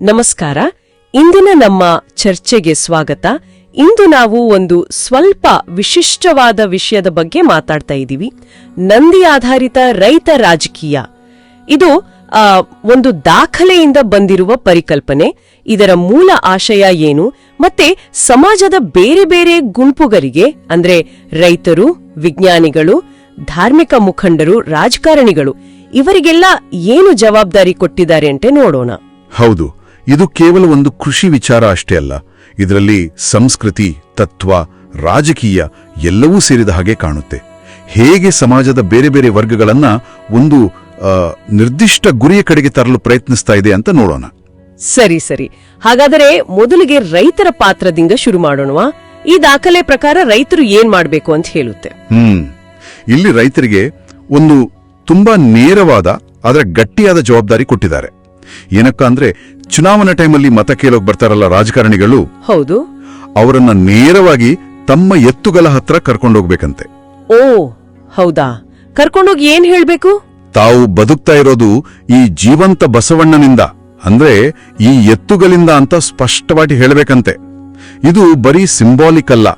ನಮಸ್ಕಾರ. ಇಂದಿನ ನಮ್ಮ ಚರ್ಚೆಗೆ ಸ್ವಾಗತ. ಇಂದು ನಾವು ಒಂದು ಸ್ವಲ್ಪ ವಿಶಿಷ್ಟವಾದ ವಿಷಯದ ಬಗ್ಗೆ ಮಾತಾಡ್ತಾ ಇದ್ದೀವಿ. ನಂದಿ ಆಧಾರಿತ ರೈತ ರಾಜಕೀಯ. ಇದು ಒಂದು ದಾಖಲೆಯಿಂದ ಬಂದಿರುವ ಪರಿಕಲ್ಪನೆ. ಇದರ ಮೂಲ ಆಶಯ ಏನು? ಮತ್ತೆ ಸಮಾಜದ ಬೇರೆ ಬೇರೆ ಗುಂಪುಗಳಿಗೆ, ಅಂದ್ರೆ ರೈತರು, ವಿಜ್ಞಾನಿಗಳು, ಧಾರ್ಮಿಕ ಮುಖಂಡರು, ರಾಜಕಾರಣಿಗಳು, ಇವರಿಗೆಲ್ಲ ಏನು ಜವಾಬ್ದಾರಿ ಕೊಟ್ಟಿದ್ದಾರೆ ಅಂತೆ ನೋಡೋಣ. ಹೌದು. ಇದು ಕೇವಲ ಒಂದು ಕೃಷಿ ವಿಚಾರ ಅಷ್ಟೇ ಅಲ್ಲ. ಇದರಲ್ಲಿ ಸಂಸ್ಕೃತಿ ತತ್ವ ರಾಜಕೀಯ ಎಲ್ಲವೂ ಸೇರಿದ ಹಾಗೆ ಕಾಣುತ್ತೆ. ಹೇಗೆ ಸಮಾಜದ ಬೇರೆ ಬೇರೆ ವರ್ಗಗಳನ್ನ ಒಂದು ನಿರ್ದಿಷ್ಟ ಗುರಿಯ ಕಡೆಗೆ ತರಲು ಪ್ರಯತ್ನಿಸ್ತಾ ಇದೆ ಅಂತ ನೋಡೋಣ. ಸರಿ ಸರಿ. ಹಾಗಾದರೆ ಮೊದಲಿಗೆ ರೈತರ ಪಾತ್ರದಿಂದ ಶುರು ಮಾಡೋಣವಾ? ಈ ದಾಖಲೆ ಪ್ರಕಾರ ರೈತರು ಏನ್ ಮಾಡಬೇಕು ಅಂತ ಹೇಳುತ್ತೆ. ಹ್ಮ್. ಇಲ್ಲಿ ರೈತರಿಗೆ ಒಂದು ತುಂಬಾ ನೇರವಾದ ಆದರೆ ಗಟ್ಟಿಯಾದ ಜವಾಬ್ದಾರಿ ಕೊಟ್ಟಿದ್ದಾರೆ. ಏನಕ್ಕ ಅಂದ್ರೆ ಚುನಾವಣಾ ಟೈಮಲ್ಲಿ ಮತ ಕೇಳೋಕ್ ಬರ್ತಾರಲ್ಲ ರಾಜಕಾರಣಿಗಳು? ಹೌದು. ಅವರನ್ನ ನೇರವಾಗಿ ತಮ್ಮ ಎತ್ತುಗಳ ಹತ್ರ ಕರ್ಕೊಂಡೋಗ್ಬೇಕಂತೆ ಓ ಹೌದಾ? ಕರ್ಕೊಂಡೋಗಿ ಏನ್ ಹೇಳ್ಬೇಕು? ತಾವು ಬದುಕ್ತಾ ಇರೋದು ಈ ಜೀವಂತ ಬಸವಣ್ಣನಿಂದ. ಅಂದ್ರೆ ಈ ಎತ್ತುಗಳಿಂದ ಅಂತ ಸ್ಪಷ್ಟವಾಗಿ ಹೇಳಬೇಕಂತೆ. ಇದು ಬರೀ ಸಿಂಬಾಲಿಕ್ ಅಲ್ಲ.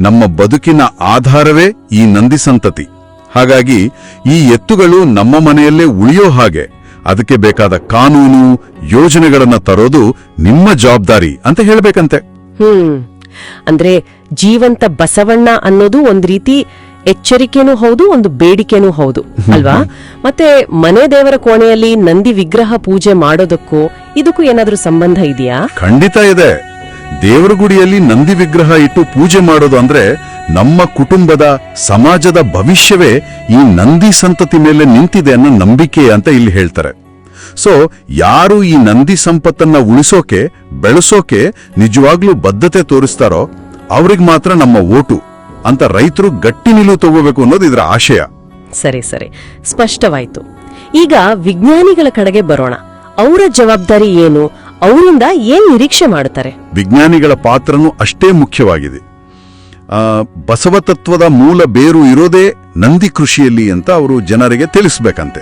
ನಮ್ಮ ಬದುಕಿನ ಆಧಾರವೇ ಈ ನಂದಿ ಸಂತತಿ. ಹಾಗಾಗಿ ಈ ಎತ್ತುಗಳು ನಮ್ಮ ಮನೆಯಲ್ಲೇ ಉಳಿಯೋ ಹಾಗೆ. ಅದಕ್ಕೆ ಬೇಕಾದ ಕಾನೂನು ಯೋಜನೆಗಳನ್ನ ತರೋದು ನಿಮ್ಮ ಜವಾಬ್ದಾರಿ ಅಂತ ಹೇಳಬೇಕಂತೆ. ಹ್ಮ್. ಅಂದ್ರೆ ಜೀವಂತ ಬಸವಣ್ಣ ಅನ್ನೋದು ಒಂದ್ ರೀತಿ ಎಚ್ಚರಿಕೆನೂ ಹೌದು ಒಂದು ಬೇಡಿಕೆನೂ ಹೌದು ಅಲ್ವಾ? ಮತ್ತೆ ಮನೆ ದೇವರ ಕೋಣೆಯಲ್ಲಿ ನಂದಿ ವಿಗ್ರಹ ಪೂಜೆ ಮಾಡೋದಕ್ಕೂ ಇದಕ್ಕೂ ಏನಾದ್ರೂ ಸಂಬಂಧ ಇದೆಯಾ? ಖಂಡಿತ ಇದೆ. ದೇವರ ಗುಡಿಯಲ್ಲಿ ನಂದಿ ವಿಗ್ರಹ ಇಟ್ಟು ಪೂಜೆ ಮಾಡೋದು ಅಂದ್ರೆ ನಮ್ಮ ಕುಟುಂಬದ ಸಮಾಜದ ಭವಿಷ್ಯವೇ ಈ ನಂದಿ ಸಂತತಿ ಮೇಲೆ ನಿಂತಿದೆ ಅನ್ನೋ ನಂಬಿಕೆ ಅಂತ ಇಲ್ಲಿ ಹೇಳ್ತಾರೆ. ಸೊ ಯಾರು ಈ ನಂದಿ ಸಂಪತ್ತನ್ನ ಉಳಿಸೋಕೆ, ಬೆಳೆಸೋಕೆ ನಿಜವಾಗ್ಲೂ ಬದ್ಧತೆ ತೋರಿಸ್ತಾರೋ ಅವ್ರಿಗೆ ಮಾತ್ರ ನಮ್ಮ ಓಟು ಅಂತ ರೈತರು ಗಟ್ಟಿ ನಿಲುವು ತಗೋಬೇಕು ಅನ್ನೋದು ಇದರ ಆಶಯ. ಸರಿ ಸರಿ. ಸ್ಪಷ್ಟವಾಯ್ತು. ಈಗ ವಿಜ್ಞಾನಿಗಳ ಕಡೆಗೆ ಬರೋಣ. ಅವರ ಜವಾಬ್ದಾರಿ ಏನು? ಅವರಿಂದ ಏನ್ ನಿರೀಕ್ಷೆ ಮಾಡುತ್ತಾರೆ? ವಿಜ್ಞಾನಿಗಳ ಪಾತ್ರನೂ ಅಷ್ಟೇ ಮುಖ್ಯವಾಗಿದೆ. ಆ, ಬಸವ ತತ್ವದ ಮೂಲ ಬೇರು ಇರೋದೇ ನಂದಿ ಕೃಷಿಯಲ್ಲಿ ಅಂತ ಅವರು ಜನರಿಗೆ ತಿಳಿಸ್ಬೇಕಂತೆ.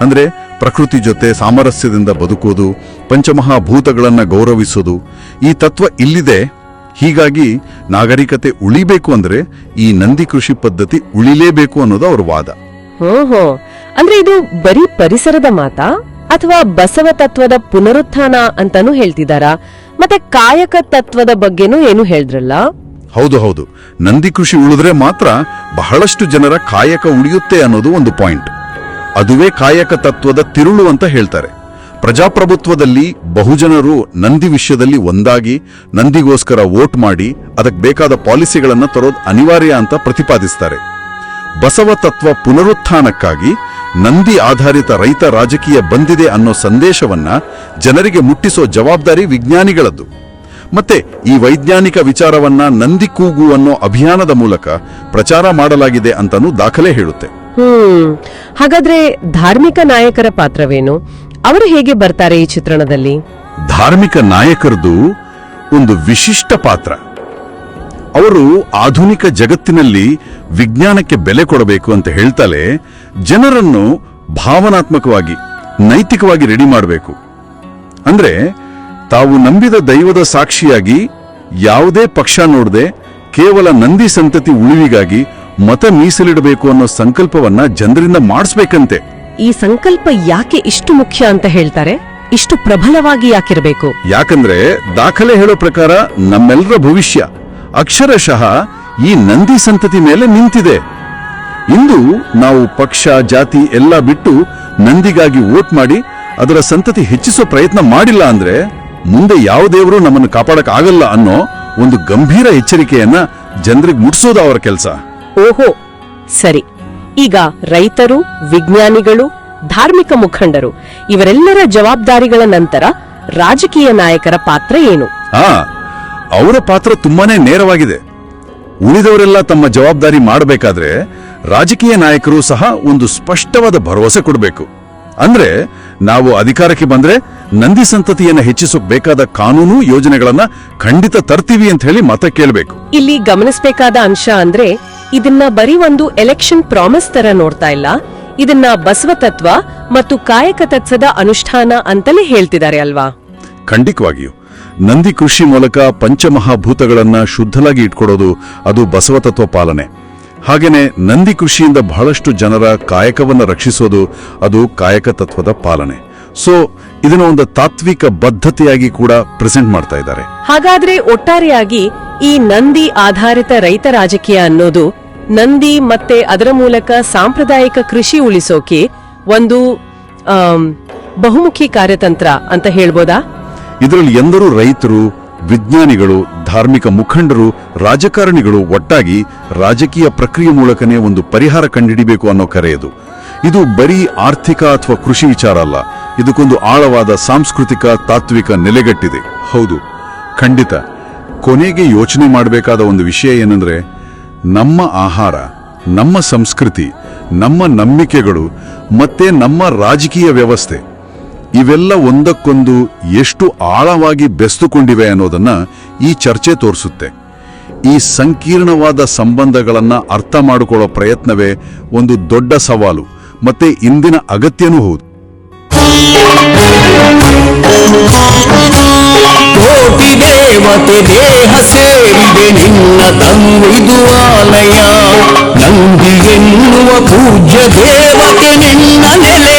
ಅಂದ್ರೆ ಪ್ರಕೃತಿ ಜೊತೆ ಸಾಮರಸ್ಯದಿಂದ ಬದುಕೋದು ಪಂಚಮಹಾಭೂತಗಳನ್ನ ಗೌರವಿಸೋದು ಈ ತತ್ವ ಇಲ್ಲಿದೆ. ಹೀಗಾಗಿ ನಾಗರಿಕತೆ ಉಳಿಬೇಕು ಅಂದ್ರೆ ಈ ನಂದಿ ಕೃಷಿ ಪದ್ಧತಿ ಉಳಿಲೇಬೇಕು ಅನ್ನೋದು ಅವ್ರ ವಾದ. ಹೋ ಹ್ಮ್ ಅಂದ್ರೆ ಇದು ಬರೀ ಪರಿಸರದ ಮಾತಾ? ಅಥವಾ ಬಸವ ತತ್ವದ ಪುನರುತ್ಥಾನ ಅಂತಾನು ಹೇಳ್ತಿದಾರಾ? ಮತ್ತೆ ಕಾಯಕ ತತ್ವದ ಬಗ್ಗೆನೂ ಏನು ಹೇಳಿದ್ರಲ್ಲ? ಹೌದು ಹೌದು. ನಂದಿ ಕೃಷಿ ಉಳಿದ್ರೆ ಮಾತ್ರ ಬಹಳಷ್ಟು ಜನರ ಕಾಯಕ ಉಳಿಯುತ್ತೆ ಅನ್ನೋದು ಒಂದು ಪಾಯಿಂಟ್. ಅದುವೇ ಕಾಯಕ ತತ್ವದ ತಿರುಳು ಅಂತ ಹೇಳ್ತಾರೆ. ಪ್ರಜಾಪ್ರಭುತ್ವದಲ್ಲಿ ಬಹುಜನರು ನಂದಿ ವಿಷಯದಲ್ಲಿ ಒಂದಾಗಿ, ನಂದಿಗೋಸ್ಕರ ವೋಟ್ ಮಾಡಿ, ಅದಕ್ಕೆ ಬೇಕಾದ ಪಾಲಿಸಿಗಳನ್ನು ತರೋದು ಅನಿವಾರ್ಯ ಅಂತ ಪ್ರತಿಪಾದಿಸ್ತಾರೆ. ಬಸವ ತತ್ವ ಪುನರುತ್ಥಾನಕ್ಕಾಗಿ ನಂದಿ ಆಧಾರಿತ ರೈತ ರಾಜಕೀಯ ಬಂದಿದೆ ಅನ್ನೋ ಸಂದೇಶವನ್ನ ಜನರಿಗೆ ಮುಟ್ಟಿಸೋ ಜವಾಬ್ದಾರಿ ವಿಜ್ಞಾನಿಗಳದ್ದು. ಮತ್ತೆ ಈ ವೈಜ್ಞಾನಿಕ ವಿಚಾರವನ್ನ ನಂದಿ ಕೂಗು ಅನ್ನೋ ಅಭಿಯಾನದ ಮೂಲಕ ಪ್ರಚಾರ ಮಾಡಲಾಗಿದೆ ಅಂತಾನೂ ದಾಖಲೆ ಹೇಳುತ್ತೆ. ಹ್ಮ್ ಹಾಗಾದ್ರೆ ಧಾರ್ಮಿಕ ನಾಯಕರ ಪಾತ್ರವೇನು? ಅವರು ಹೇಗೆ ಬರ್ತಾರೆ ಈ ಚಿತ್ರಣದಲ್ಲಿ? ಧಾರ್ಮಿಕ ನಾಯಕರದು ಒಂದು ವಿಶಿಷ್ಟ ಪಾತ್ರ. ಅವರು ಆಧುನಿಕ ಜಗತ್ತಿನಲ್ಲಿ ವಿಜ್ಞಾನಕ್ಕೆ ಬೆಲೆ ಕೊಡಬೇಕು ಅಂತ ಹೇಳ್ತಲೇ ಜನರನ್ನು ಭಾವನಾತ್ಮಕವಾಗಿ ನೈತಿಕವಾಗಿ ರೆಡಿ ಮಾಡಬೇಕು. ಅಂದ್ರೆ ತಾವು ನಂಬಿದ ದೈವದ ಸಾಕ್ಷಿಯಾಗಿ ಯಾವುದೇ ಪಕ್ಷ ನೋಡದೆ ಕೇವಲ ನಂದಿ ಸಂತತಿ ಉಳಿವಿಗಾಗಿ ಮತ ಮೀಸಲಿಡಬೇಕು ಅನ್ನೋ ಸಂಕಲ್ಪವನ್ನ ಜನರಿಂದ ಮಾಡಿಸ್ಬೇಕಂತೆ. ಈ ಸಂಕಲ್ಪ ಯಾಕೆ ಇಷ್ಟು ಮುಖ್ಯ ಅಂತ ಹೇಳ್ತಾರೆ? ಇಷ್ಟು ಪ್ರಬಲವಾಗಿ ಯಾಕಿರಬೇಕು? ಯಾಕಂದ್ರೆ ದಾಖಲೆ ಹೇಳೋ ಪ್ರಕಾರ ನಮ್ಮೆಲ್ಲರ ಭವಿಷ್ಯ. ಅಕ್ಷರಶಃ ಈ ನಂದಿ ಸಂತತಿ ಮೇಲೆ ನಿಂತಿದೆ. ಇಂದು ನಾವು ಪಕ್ಷ ಜಾತಿ ಎಲ್ಲ ಬಿಟ್ಟು ನಂದಿಗಾಗಿ ವೋಟ್ ಮಾಡಿ ಅದರ ಸಂತತಿ ಹೆಚ್ಚಿಸೋ ಪ್ರಯತ್ನ ಮಾಡಿಲ್ಲ ಅಂದ್ರೆ ಮುಂದೆ ಯಾವ ದೇವರು ನಮ್ಮನ್ನು ಕಾಪಾಡಕ್ ಆಗಲ್ಲ ಅನ್ನೋ ಒಂದು ಗಂಭೀರ ಎಚ್ಚರಿಕೆಯನ್ನ ಜನರಿಗೆ ಮುಟ್ಸೋದು ಅವರ ಕೆಲಸ. ಓಹೋ ಸರಿ. ಈಗ ರೈತರು ವಿಜ್ಞಾನಿಗಳು ಧಾರ್ಮಿಕ ಮುಖಂಡರು ಇವರೆಲ್ಲರ ಜವಾಬ್ದಾರಿಗಳ ನಂತರ ರಾಜಕೀಯ ನಾಯಕರ ಪಾತ್ರ ಏನು? ಆ ಅವರ ಪಾತ್ರ ತುಂಬಾನೇ ನೇರವಾಗಿದೆ. ಉಳಿದವರೆಲ್ಲ ತಮ್ಮ ಜವಾಬ್ದಾರಿ ಮಾಡಬೇಕಾದ್ರೆ ರಾಜಕೀಯ ನಾಯಕರು ಸಹ ಒಂದು ಸ್ಪಷ್ಟವಾದ ಭರವಸೆ ಕೊಡಬೇಕು. ಅಂದ್ರೆ ನಾವು ಅಧಿಕಾರಕ್ಕೆ ಬಂದ್ರೆ ನಂದಿ ಸಂತತಿಯನ್ನ ಹೆಚ್ಚಿಸೋಕ್ ಬೇಕಾದ ಕಾನೂನು ಯೋಜನೆಗಳನ್ನ ಖಂಡಿತ ತರ್ತೀವಿ ಅಂತ ಹೇಳಿ ಮತ ಕೇಳಬೇಕು. ಇಲ್ಲಿ ಗಮನಿಸಬೇಕಾದ ಅಂಶ ಅಂದ್ರೆ ಇದನ್ನ ಬರೀ ಒಂದು ಎಲೆಕ್ಷನ್ ಪ್ರಾಮಿಸ್ ತರ ನೋಡ್ತಾ ಇಲ್ಲ. ಇದನ್ನ ಬಸವ ತತ್ವ ಮತ್ತು ಕಾಯಕ ತತ್ವದ ಅನುಷ್ಠಾನ ಅಂತಲೇ ಹೇಳ್ತಿದ್ದಾರೆ ಅಲ್ವಾ? ಖಂಡಿತವಾಗಿಯೂ. ನಂದಿ ಕೃಷಿ ಮೂಲಕ ಪಂಚಮಹಾಭೂತಗಳನ್ನು ಶುದ್ಧಲಾಗಿ ಇಟ್ಕೊಡೋದು ಅದು ಬಸವತತ್ವ ಪಾಲನೆ. ಹಾಗೆಯೇ ನಂದಿ ಕೃಷಿಯಿಂದ ಬಹಳಷ್ಟು ಜನರ ಕಾಯಕವನ್ನು ರಕ್ಷಿಸೋದು ಅದು ಕಾಯಕ ತತ್ವದ ಪಾಲನೆ. ಸೊ ಇದನ್ನ ಒಂದು ತಾತ್ವಿಕ ಬದ್ಧತೆಯಾಗಿ ಕೂಡ ಪ್ರೆಸೆಂಟ್ ಮಾಡ್ತಾ ಇದ್ದಾರೆ. ಹಾಗಾದ್ರೆ ಒಟ್ಟಾರೆಯಾಗಿ ಈ ನಂದಿ ಆಧಾರಿತ ರೈತ ರಾಜಕೀಯ ಅನ್ನೋದು ನಂದಿ ಮತ್ತೆ ಅದರ ಮೂಲಕ ಸಾಂಪ್ರದಾಯಿಕ ಕೃಷಿ ಉಳಿಸೋಕೆ ಒಂದು ಬಹುಮುಖಿ ಕಾರ್ಯತಂತ್ರ ಅಂತ ಹೇಳ್ಬೋದಾ? ಇದರಲ್ಲಿ ಎಂದರೂ ರೈತರು, ವಿಜ್ಞಾನಿಗಳು, ಧಾರ್ಮಿಕ ಮುಖಂಡರು, ರಾಜಕಾರಣಿಗಳು ಒಟ್ಟಾಗಿ ರಾಜಕೀಯ ಪ್ರಕ್ರಿಯೆ ಮೂಲಕನೇ ಒಂದು ಪರಿಹಾರ ಕಂಡುಹಿಡಿಬೇಕು ಅನ್ನೋ ಕರೆಯದು. ಇದು ಬರೀ ಆರ್ಥಿಕ ಅಥವಾ ಕೃಷಿ ವಿಚಾರ ಅಲ್ಲ, ಇದಕ್ಕೊಂದು ಆಳವಾದ ಸಾಂಸ್ಕೃತಿಕ, ತಾತ್ವಿಕ ನೆಲೆಗಟ್ಟಿದೆ. ಹೌದು, ಖಂಡಿತ. ಕೊನೆಗೆ ಯೋಚನೆ ಮಾಡಬೇಕಾದ ಒಂದು ವಿಷಯ ಏನಂದ್ರೆ, ನಮ್ಮ ಆಹಾರ, ನಮ್ಮ ಸಂಸ್ಕೃತಿ, ನಮ್ಮ ನಂಬಿಕೆಗಳು, ಮತ್ತೆ ನಮ್ಮ ರಾಜಕೀಯ ವ್ಯವಸ್ಥೆ. ಇವೆಲ್ಲ ಒಂದಕ್ಕೊಂದು ಎಷ್ಟು ಆಳವಾಗಿ ಬೆಸ್ತುಕೊಂಡಿವೆ ಅನ್ನೋದನ್ನ ಈ ಚರ್ಚೆ ತೋರಿಸುತ್ತೆ. ಈ ಸಂಕೀರ್ಣವಾದ ಸಂಬಂಧಗಳನ್ನ ಅರ್ಥ ಮಾಡಿಕೊಳ್ಳೋ ಪ್ರಯತ್ನವೇ ಒಂದು ದೊಡ್ಡ ಸವಾಲು, ಮತ್ತೆ ಇಂದಿನ ಅಗತ್ಯನೂ ಹೌದು. ಕೋಟಿ ದೇಹ ಸೇರಿದೆ, ನಿನ್ನ ಆಲಯ. ಪೂಜ್ಯ ದೇವತೆ ನಿನ್ನ ನೆಲೆ